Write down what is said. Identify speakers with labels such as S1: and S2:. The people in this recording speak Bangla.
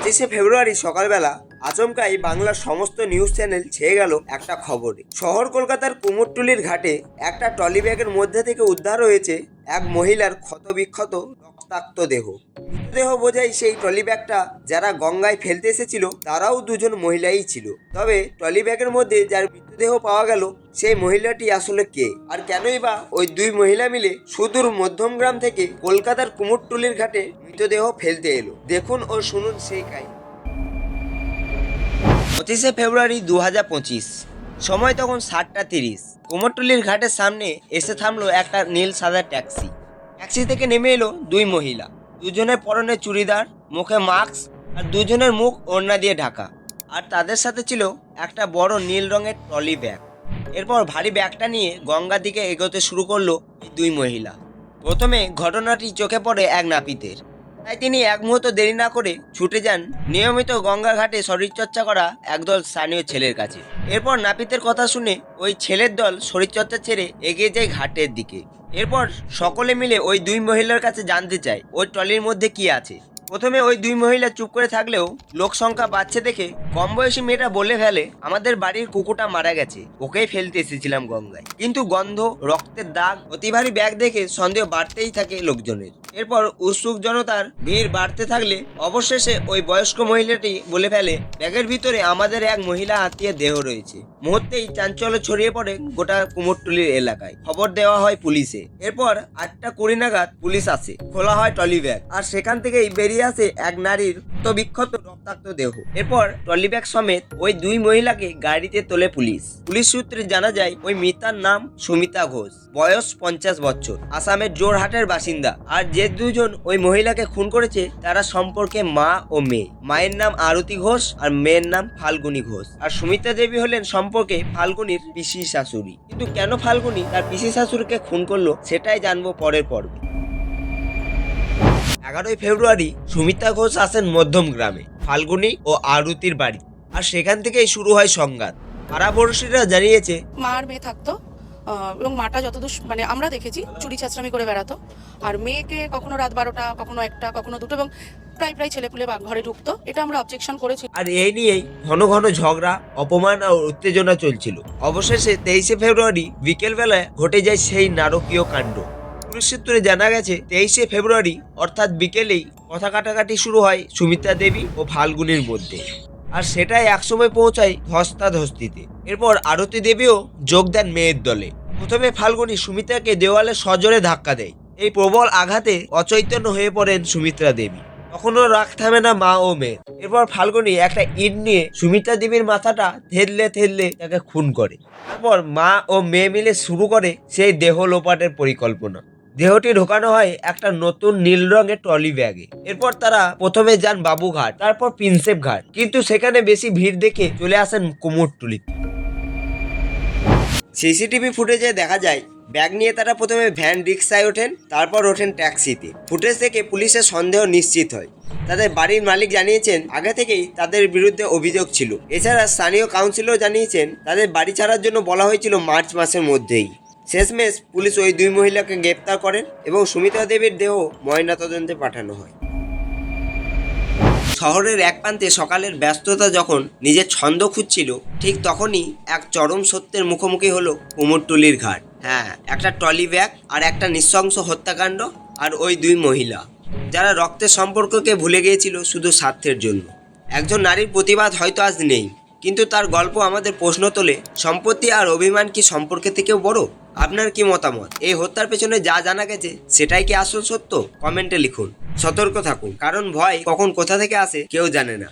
S1: পঁচিশে ফেব্রুয়ারি সকালবেলা আচমকাই বাংলার সমস্ত নিউজ চ্যানেল ছেয়ে গেল একটা খবরে। শহর কলকাতার কুমোরটুলির ঘাটে একটা ট্রলি ব্যাগের মধ্যে থেকে উদ্ধার হয়েছে এক মহিলার ক্ষতবিক্ষত রক্তাক্ত দেহ। মৃতদেহ বোঝাই সেই ট্রলি ব্যাগটা যারা গঙ্গায় ফেলতে এসেছিল, তারাও দুজন মহিলাই ছিল। তবে ট্রলি ব্যাগের মধ্যে যার মৃতদেহ পাওয়া গেল, সেই মহিলাটি আসলে কে? আর কেনই বা ওই দুই মহিলা মিলে সুদূর মধ্যমগ্রাম থেকে কলকাতার কুমোরটুলির ঘাটে মৃতদেহ ফেলতে এলো। দেখুন ও শুনুন সেই কাহিনী। পঁচিশে ফেব্রুয়ারি দু হাজার পঁচিশ, সময় তখন সাতটা তিরিশ। কুমোরটুলির ঘাটের সামনে এসে থামলো একটা নীল সাদা ট্যাক্সি। ট্যাক্সি থেকে নেমে এলো দুই মহিলা। দুজনের পরনে চুড়িদার, মুখে মাস্ক আর দুজনের মুখ ওড়না দিয়ে ঢাকা। আর তাদের সাথে ছিল একটা বড় নীল রঙের ট্রলি ব্যাগ। এরপর ভারী ব্যাগটা নিয়ে গঙ্গার দিকে এগোতে শুরু করল এই দুই মহিলা। প্রথমে ঘটনাটি চোখে পড়ে এক নাপিতের। তাই তিনি এক মুহূর্ত দেরি না করে ছুটে যান নিয়মিত গঙ্গা ঘাটে শরীরচর্চা করা একদল স্থানীয় ছেলের কাছে। এরপর নাপিতের কথা শুনে ওই ছেলের দল শরীরচর্চা ছেড়ে এগিয়ে যায় ঘাটের দিকে। এরপর সকলে মিলে ওই দুই মহিলার কাছে জানতে চায় ওই ট্রলির মধ্যে কি আছে? প্রথমে ওই দুই মহিলা চুপ করে থাকলেও লোক সংখ্যা বাড়ছে দেখে কম বয়সী মেয়েটা বলে ফেলে, আমাদের বাড়ির কুকুরটা মারা গেছে, ওকেই ফেলতে এসেছিলাম গঙ্গায়। কিন্তু গন্ধ, রক্তের দাগ অতি ভারী ব্যাগ দেখে সন্দেহ বাড়তেই থাকে লোকজনের। এরপর উৎসুক জনতার ভিড় বাড়তে থাকলে অবশেষে ওই বয়স্ক মহিলাটি বলে ফেলে, ব্যাগের ভিতরে আমাদের এক মহিলা আত্মীয় দেহ রয়েছে। মুহূর্তেই চাঞ্চল্য ছড়িয়ে পড়ে গোটা কুমোরটুলির এলাকায়। খবর দেওয়া হয় পুলিশে। এরপর আটটা কুড়ি নাগাদ পুলিশ আসে। খোলা হয় ট্রলি ব্যাগ। আর সেখান থেকেই বেরিয়ে আসে এক নারীর বিক্ষত রক্তাক্ত দেহ। এরপর ট্রলি ব্যাগ সমেত ওই দুই মহিলাকে গাড়িতে তোলে পুলিশ। পুলিশ সূত্রে জানা যায়, ওই মিতার নাম সুমিতা ঘোষ। বয়স পঞ্চাশ বছর। আসামের জোরহাটের বাসিন্দা। আর যে দুজন ওই মহিলাকে খুন করেছে, তারা সম্পর্কে মা ও মেয়ে। মায়ের নাম আরতি ঘোষ আর মেয়ের নাম ফাল্গুনী ঘোষ। আর সুমিতা দেবী হলেন সম্পর্কে ফাল্গুনির পিসি শাশুড়ি। কিন্তু কেন ফাল্গুনি তার পিসি শাশুড়িকে খুন করল সেটাই জানব পরের পর্বে। এগারোই ফেব্রুয়ারি সুমিতা ঘোষ আসেন মধ্যম গ্রামে, ফাল্গুনি ও আরতির বাড়ি। আর সেখান থেকেই শুরু হয় সংঘাত। পাড়াপড়শিরা জানিয়েছে
S2: মা আর মেয়ে থাকতো এবং মাটা যতদূর মানে আমরা দেখেছি, চুরি চাচরামি করে বেড়াতো। আর মেয়েকে কখনো রাত বারোটা, কখনো একটা, কখনো দুটো, এবং প্রায় প্রায় ছেলেপুলে ঘরে ঢুকতো, এটা আমরা অবজেকশন করেছি।
S1: আর এই নিয়েই ঘন ঘন ঝগড়া, অপমান আর উত্তেজনা চলছিল। অবশেষে তেইশে ফেব্রুয়ারি বিকেলবেলায় ঘটে যায় সেই নারকীয় কাণ্ড। পুলিশ সূত্রে জানা গেছে, তেইশে ফেব্রুয়ারি অর্থাৎ বিকেলেই কথা কাটাকাটি শুরু হয় সুমিত্রা দেবী ও ফাল্গুনির মধ্যে। আর সেটাই একসময় পৌঁছায় ধস্তাধস্তিতে। এরপর আরতি দেবীও যোগ দেন মেয়ের দলে। প্রথমে ফাল্গুনি সুমিত্রাকে দেওয়ালে সজোরে ধাক্কা দেয়। এই প্রবল আঘাতে অচৈতন্য হয়ে পড়েন সুমিত্রা দেবী। তখনও রাগ থামে না মা ও মেয়ে। এরপর ফাল্গুনি একটা ইট নিয়ে সুমিতা দেবীর মাথাটা থেতলে থেতলে তাকে খুন করে। তারপর মা ও মেয়ে মিলে শুরু করে সেই দেহ লোপাটের পরিকল্পনা। দেহটি ঢোকানো হয় একটা নতুন নীল রঙের ট্রলি ব্যাগে। এরপর তারা প্রথমে যান বাবুঘাট, তারপর প্রিন্সেপ ঘাট। কিন্তু সেখানে বেশি ভিড় দেখে চলে আসেন কুমোরটুলি সিসিটিভি ফুটেজে দেখা যায় ব্যাগ নিয়ে তারা প্রথমে ভ্যান রিক্সায় ওঠেন, তারপর ওঠেন ট্যাক্সিতে। ফুটেজ থেকে পুলিশের সন্দেহ নিশ্চিত হয়। তাদের বাড়ির মালিক জানিয়েছেন, আগে থেকেই তাদের বিরুদ্ধে অভিযোগ ছিল। এছাড়া স্থানীয় কাউন্সিলও জানিয়েছেন, তাদের বাড়ি ছাড়ার জন্য বলা হয়েছিল মার্চ মাসের মধ্যেই। শেষমেশ পুলিশ ওই দুই মহিলাকে গ্রেপ্তার করেন এবং সুমিতা দেবীর দেহ ময়নাতদন্তে পাঠানো হয়। শহরের এক প্রান্তে সকালের ব্যস্ততা যখন নিজের ছন্দ খুঁজছিল, ঠিক তখনই এক চরম সত্যের মুখোমুখি হলো কুমোরটুলির ঘাট। হ্যাঁ একটা ট্রলি ব্যাগ আর একটা নৃশংস হত্যাকাণ্ড আর ওই দুই মহিলা। যারা রক্তের সম্পর্ককে ভুলে গিয়েছিল শুধু স্বার্থের জন্য। একজন নারীর প্রতিবাদ হয়তো আজ নেই, কিন্তু তার গল্প আমাদের প্রশ্ন তোলে, সম্পত্তি আর অভিমান কি সম্পর্কে থেকেও বড়? আপনার কি মতামত? এই হত্যার পেছনে যা জানা গেছে, সেটাই কি আসল সত্য? কমেন্টে লিখুন। সতর্ক থাকুন, কারণ ভয় কখন কোথা থেকে আসে কেউ জানে না।